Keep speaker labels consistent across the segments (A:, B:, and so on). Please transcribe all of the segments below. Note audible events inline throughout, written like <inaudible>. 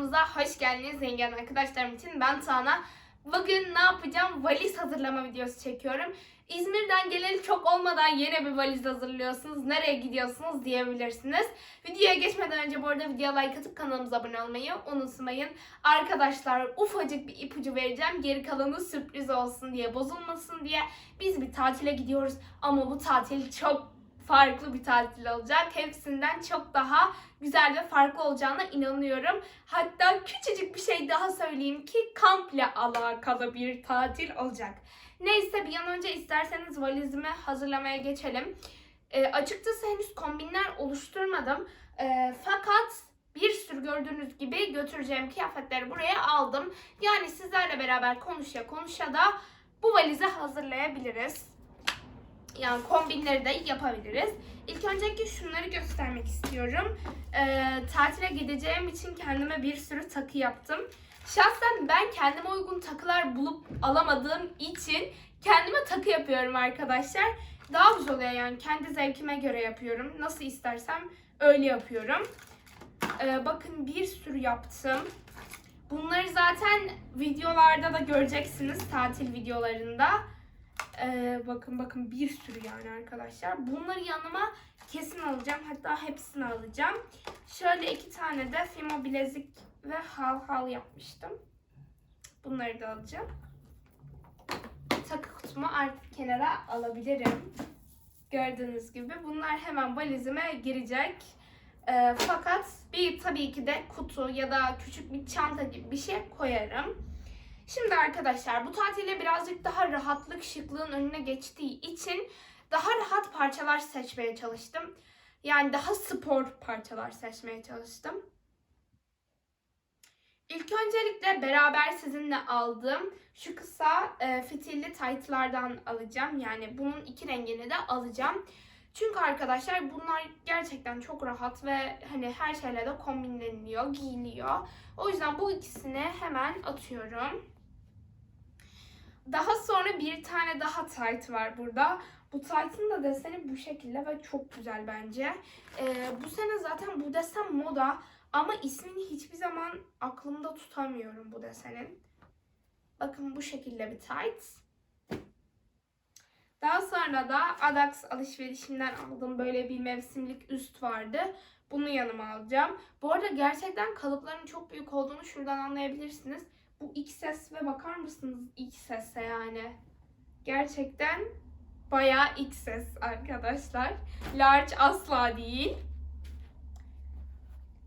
A: kanalımıza hoş geldiniz zengin arkadaşlarım için. Ben Tuana. Bugün ne yapacağım? Valiz hazırlama videosu çekiyorum. İzmir'den geleli çok olmadan yeni bir valiz hazırlıyorsunuz. Nereye gidiyorsunuz diyebilirsiniz. Videoya geçmeden önce bu arada videoya like atıp kanalımıza abone olmayı unutmayın. Arkadaşlar ufacık bir ipucu vereceğim. Geri kalanı sürpriz olsun diye, bozulmasın diye. Biz bir tatile gidiyoruz ama bu tatil çok farklı bir tatil olacak. Hepsinden çok daha güzel ve farklı olacağına inanıyorum. Hatta küçücük bir şey daha söyleyeyim ki kampla alakalı bir tatil olacak. Neyse bir an önce isterseniz valizimi hazırlamaya geçelim. E, açıkçası henüz kombinler oluşturmadım. E, fakat bir sürü gördüğünüz gibi götüreceğim kıyafetleri buraya aldım. Yani sizlerle beraber konuşa konuşa da bu valizi hazırlayabiliriz. Yani kombinleri de yapabiliriz. İlk öncelikle şunları göstermek istiyorum. Ee, tatile gideceğim için kendime bir sürü takı yaptım. Şahsen ben kendime uygun takılar bulup alamadığım için kendime takı yapıyorum arkadaşlar. Daha güzel oluyor yani kendi zevkime göre yapıyorum. Nasıl istersem öyle yapıyorum. Ee, bakın bir sürü yaptım. Bunları zaten videolarda da göreceksiniz tatil videolarında. Ee, bakın bakın bir sürü yani arkadaşlar. Bunları yanıma kesin alacağım. Hatta hepsini alacağım. Şöyle iki tane de Fimo bilezik ve hal hal yapmıştım. Bunları da alacağım. Takı kutumu artık kenara alabilirim. Gördüğünüz gibi bunlar hemen valizime girecek. Ee, fakat bir tabii ki de kutu ya da küçük bir çanta gibi bir şey koyarım. Şimdi arkadaşlar bu tatilde birazcık daha rahatlık şıklığın önüne geçtiği için daha rahat parçalar seçmeye çalıştım. Yani daha spor parçalar seçmeye çalıştım. İlk öncelikle beraber sizinle aldığım şu kısa e, fitilli taytlardan alacağım. Yani bunun iki rengini de alacağım. Çünkü arkadaşlar bunlar gerçekten çok rahat ve hani her şeyle de kombinleniliyor, giyiliyor. O yüzden bu ikisini hemen atıyorum. Daha sonra bir tane daha tight var burada. Bu tight'ın da deseni bu şekilde ve çok güzel bence. Ee, bu sene zaten bu desen moda ama ismini hiçbir zaman aklımda tutamıyorum bu desenin. Bakın bu şekilde bir tight. Daha sonra da Adax alışverişimden aldığım böyle bir mevsimlik üst vardı. Bunu yanıma alacağım. Bu arada gerçekten kalıpların çok büyük olduğunu şuradan anlayabilirsiniz. Bu XS ve bakar mısınız XS'e yani? Gerçekten bayağı XS arkadaşlar. Large asla değil.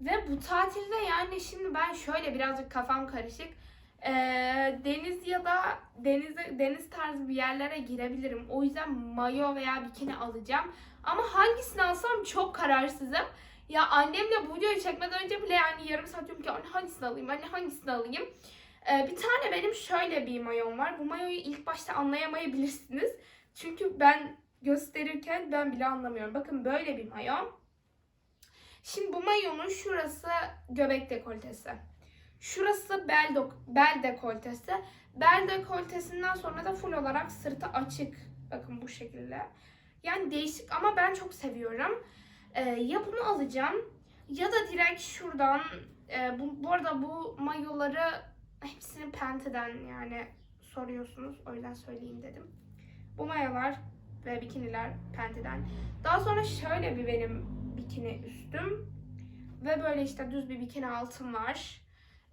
A: Ve bu tatilde yani şimdi ben şöyle birazcık kafam karışık. Ee, deniz ya da denize, deniz tarzı bir yerlere girebilirim. O yüzden mayo veya bikini alacağım. Ama hangisini alsam çok kararsızım. Ya annemle bu videoyu çekmeden önce bile yani yarım saat diyorum ki anne hangisini alayım, anne hangisini alayım. Ee, bir tane benim şöyle bir mayom var. Bu mayoyu ilk başta anlayamayabilirsiniz. Çünkü ben gösterirken ben bile anlamıyorum. Bakın böyle bir mayo. Şimdi bu mayonun şurası göbek dekoltesi. Şurası bel, dok- bel dekoltesi. Bel dekoltesinden sonra da full olarak sırtı açık. Bakın bu şekilde. Yani değişik ama ben çok seviyorum. Ee, ya bunu alacağım ya da direkt şuradan e, bu, bu arada bu mayoları hepsini Pente'den yani soruyorsunuz. O yüzden söyleyeyim dedim. Bu mayolar ve bikiniler Pente'den. Daha sonra şöyle bir benim bikini üstüm. Ve böyle işte düz bir bikini altım var.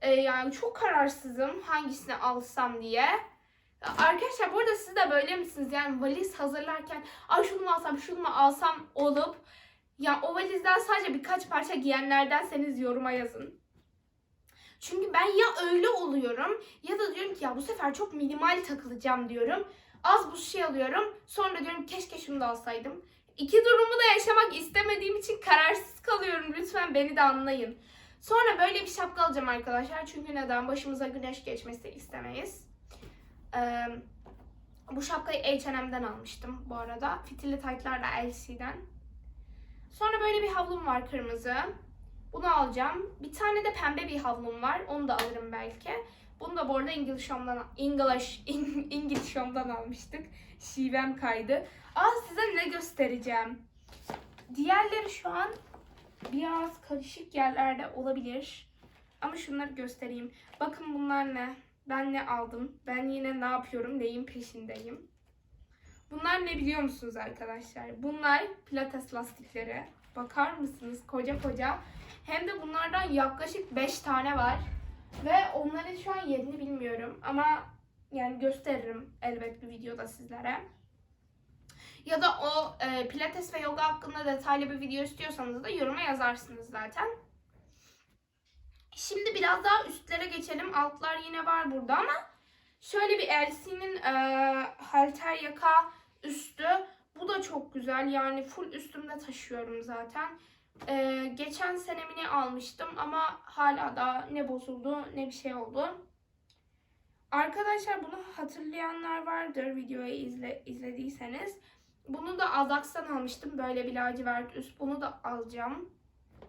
A: Ee, yani çok kararsızım hangisini alsam diye. Arkadaşlar bu arada siz de böyle misiniz? Yani valiz hazırlarken ay şunu mu alsam şunu mu alsam olup ya o valizden sadece birkaç parça giyenlerdenseniz yoruma yazın. Çünkü ben ya öyle oluyorum ya da diyorum ki ya bu sefer çok minimal takılacağım diyorum. Az bu şey alıyorum. Sonra diyorum keşke şunu da alsaydım. İki durumu da yaşamak istemediğim için kararsız kalıyorum. Lütfen beni de anlayın. Sonra böyle bir şapka alacağım arkadaşlar. Çünkü neden? Başımıza güneş geçmesi istemeyiz. Ee, bu şapkayı H&M'den almıştım bu arada. Fitilli taytlar LC'den. Sonra böyle bir havlum var kırmızı. Bunu alacağım. Bir tane de pembe bir havlum var. Onu da alırım belki. Bunu da bu arada English, <laughs> English Home'dan almıştık. Şivem kaydı. Aa size ne göstereceğim. Diğerleri şu an biraz karışık yerlerde olabilir. Ama şunları göstereyim. Bakın bunlar ne? Ben ne aldım? Ben yine ne yapıyorum? Neyin peşindeyim? Bunlar ne biliyor musunuz arkadaşlar? Bunlar pilates lastikleri. Bakar mısınız? Koca koca. Hem de bunlardan yaklaşık 5 tane var. Ve onların şu an yerini bilmiyorum. Ama yani gösteririm elbet bir videoda sizlere. Ya da o e, pilates ve yoga hakkında detaylı bir video istiyorsanız da yoruma yazarsınız zaten. Şimdi biraz daha üstlere geçelim. Altlar yine var burada ama şöyle bir LC'nin e, halter yaka üstü. Bu da çok güzel. Yani full üstümde taşıyorum zaten. E, geçen senemini almıştım ama hala da ne bozuldu ne bir şey oldu. Arkadaşlar bunu hatırlayanlar vardır videoyu izle, izlediyseniz. Bunu da Azax'tan almıştım. Böyle bir lacivert üst. Bunu da alacağım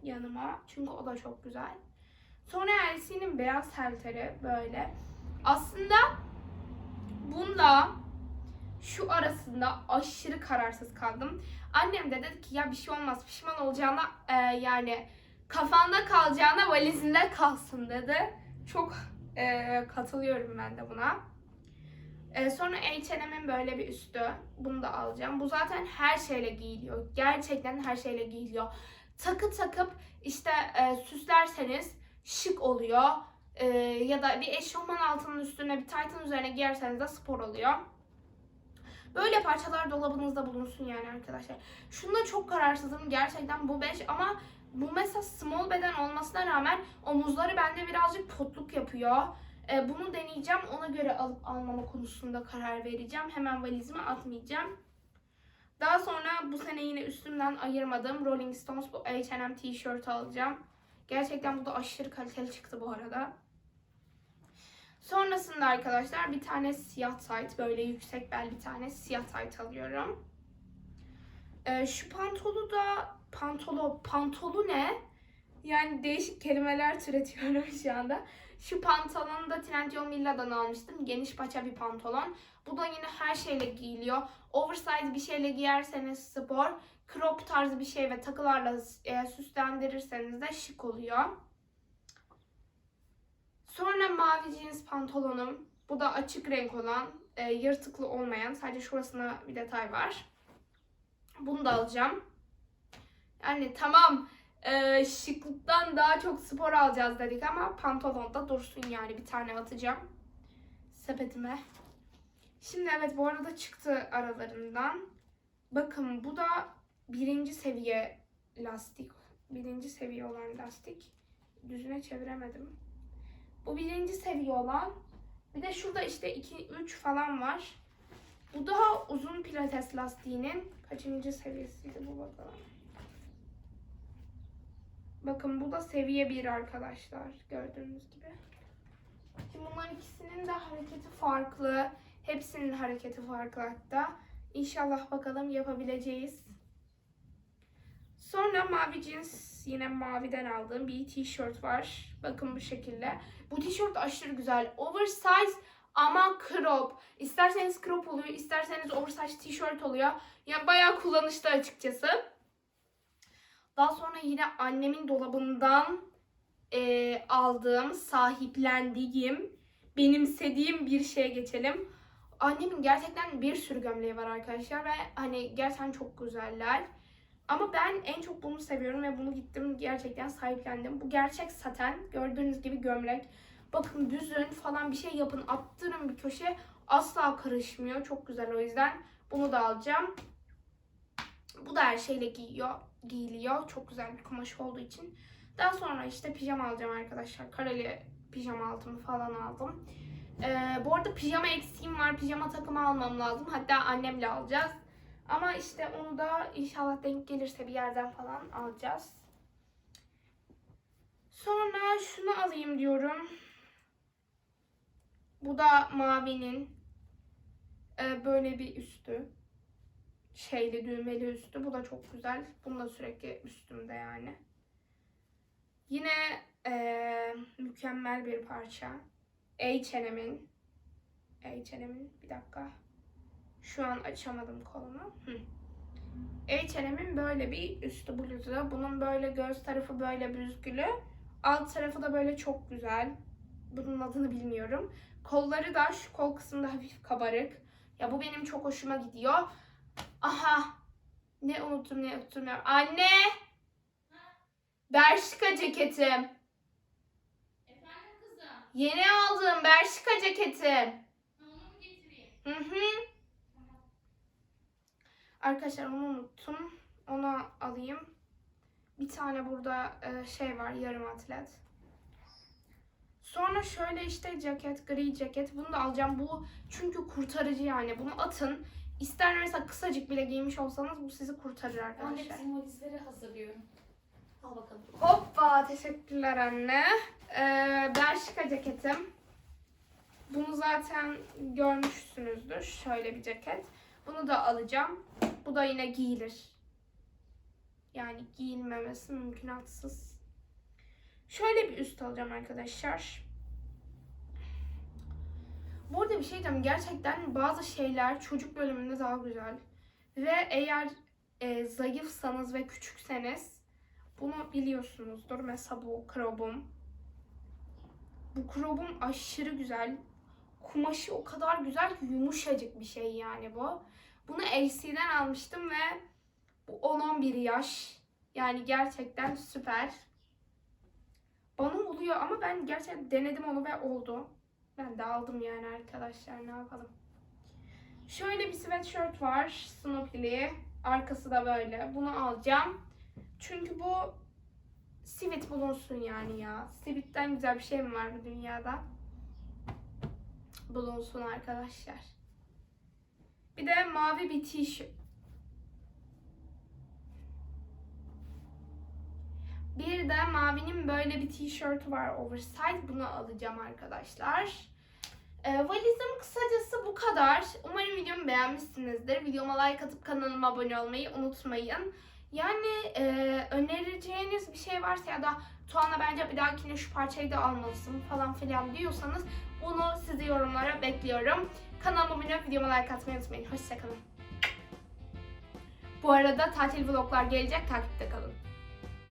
A: yanıma. Çünkü o da çok güzel. Sonra LC'nin beyaz halteri böyle. Aslında bunda şu arasında aşırı kararsız kaldım. Annem de dedi ki ya bir şey olmaz pişman olacağına e, yani kafanda kalacağına valizinde kalsın dedi. Çok e, katılıyorum ben de buna. E, sonra H&M'in böyle bir üstü. Bunu da alacağım. Bu zaten her şeyle giyiliyor. Gerçekten her şeyle giyiliyor. Takı takıp işte e, süslerseniz şık oluyor. E, ya da bir eşofman altının üstüne bir taytın üzerine giyerseniz de spor oluyor. Böyle parçalar dolabınızda bulunsun yani arkadaşlar. Şunda çok kararsızım gerçekten bu 5 ama bu mesela small beden olmasına rağmen omuzları bende birazcık potluk yapıyor. E, bunu deneyeceğim. Ona göre alıp almama konusunda karar vereceğim. Hemen valizime atmayacağım. Daha sonra bu sene yine üstümden ayırmadığım Rolling Stones bu H&M tişört alacağım. Gerçekten bu da aşırı kaliteli çıktı bu arada. Sonrasında arkadaşlar bir tane siyah tayt böyle yüksek bel bir tane siyah tayt alıyorum. Ee, şu pantolu da pantolo pantolu ne? Yani değişik kelimeler türetiyorum <laughs> şu anda. Şu pantolonu da Trendyol Milla'dan almıştım. Geniş paça bir pantolon. Bu da yine her şeyle giyiliyor. Oversize bir şeyle giyerseniz spor, crop tarzı bir şey ve takılarla e, süslendirirseniz de şık oluyor. Sonra mavi jeans pantolonum. Bu da açık renk olan, e, yırtıklı olmayan. Sadece şurasına bir detay var. Bunu da alacağım. Yani tamam e, şıklıktan daha çok spor alacağız dedik ama pantolon da dursun yani bir tane atacağım sepetime. Şimdi evet bu arada çıktı aralarından. Bakın bu da birinci seviye lastik. Birinci seviye olan lastik. Düzüne çeviremedim. Bu birinci seviye olan. Bir de şurada işte 2 3 falan var. Bu daha uzun pilates lastiğinin kaçıncı seviyesiydi bu bakalım. Bakın bu da seviye 1 arkadaşlar. Gördüğünüz gibi. Şimdi bunların ikisinin de hareketi farklı. Hepsinin hareketi farklı hatta. İnşallah bakalım yapabileceğiz. Sonra mavi jeans yine maviden aldığım bir tişört var. Bakın bu şekilde. Bu tişört aşırı güzel. Oversize ama crop. İsterseniz crop oluyor, isterseniz oversize tişört oluyor. Yani bayağı kullanışlı açıkçası. Daha sonra yine annemin dolabından e, aldığım, sahiplendiğim, benimsediğim bir şeye geçelim. Annemin gerçekten bir sürü gömleği var arkadaşlar ve hani gerçekten çok güzeller. Ama ben en çok bunu seviyorum ve bunu gittim gerçekten sahiplendim. Bu gerçek saten. Gördüğünüz gibi gömlek. Bakın büzün falan bir şey yapın. Attırın bir köşe. Asla karışmıyor. Çok güzel o yüzden. Bunu da alacağım. Bu da her şeyle giyiyor, giyiliyor. Çok güzel bir kumaş olduğu için. Daha sonra işte pijama alacağım arkadaşlar. Kareli pijama altımı falan aldım. Ee, bu arada pijama eksiğim var. Pijama takımı almam lazım. Hatta annemle alacağız. Ama işte onu da inşallah denk gelirse bir yerden falan alacağız. Sonra şunu alayım diyorum. Bu da mavinin e, böyle bir üstü. Şeyli düğmeli üstü. Bu da çok güzel. Bunu da sürekli üstümde yani. Yine e, mükemmel bir parça. H&M'in H&M'in bir dakika. Şu an açamadım kolunu. Hı. H&M'in böyle bir üstü bluzu. Bunun böyle göz tarafı böyle büzgülü. Alt tarafı da böyle çok güzel. Bunun adını bilmiyorum. Kolları da şu kol kısmında hafif kabarık. Ya bu benim çok hoşuma gidiyor. Aha. Ne unuttum ne ya. Anne. Bershka ceketim.
B: Efendim kızım,
A: Yeni aldığım Bershka ceketim.
B: onu mu getireyim?
A: Hı hı. Arkadaşlar onu unuttum. Onu alayım. Bir tane burada e, şey var yarım atlet. Sonra şöyle işte ceket, gri ceket. Bunu da alacağım. Bu çünkü kurtarıcı yani. Bunu atın. İster mesela kısacık bile giymiş olsanız bu sizi kurtarır arkadaşlar.
B: bizim valizleri hazırlıyorum. Al bakalım.
A: Hoppa teşekkürler anne. Ee, Bershka ceketim. Bunu zaten görmüşsünüzdür. Şöyle bir ceket. Bunu da alacağım. Bu da yine giyilir. Yani giyilmemesi mümkünatsız. Şöyle bir üst alacağım arkadaşlar. Bu arada bir şey diyeceğim. Gerçekten bazı şeyler çocuk bölümünde daha güzel. Ve eğer e, zayıfsanız ve küçükseniz bunu biliyorsunuzdur. Mesela bu krobum. Bu krobum aşırı güzel. Kumaşı o kadar güzel ki yumuşacık bir şey yani bu. Bunu LC'den almıştım ve bu 10-11 yaş. Yani gerçekten süper. Bana oluyor ama ben gerçekten denedim onu ve oldu. Ben de aldım yani arkadaşlar ne yapalım. Şöyle bir sweatshirt var. Snoopy'li. Arkası da böyle. Bunu alacağım. Çünkü bu sivit bulunsun yani ya. Sivitten güzel bir şey mi var bu dünyada? Bulunsun arkadaşlar. Bir de mavi bir tişört. Bir de mavinin böyle bir tişörtü var oversize. Bunu alacağım arkadaşlar. Ee, valizim kısacası bu kadar. Umarım videomu beğenmişsinizdir. Videoma like atıp kanalıma abone olmayı unutmayın. Yani e, önereceğiniz bir şey varsa ya da Tuana bence bir dahakine şu parçayı da almalısın falan filan diyorsanız bunu sizi yorumlara bekliyorum. Kanalıma abone olup videoma like atmayı unutmayın. Hoşçakalın. Bu arada tatil vloglar gelecek. Takipte kalın.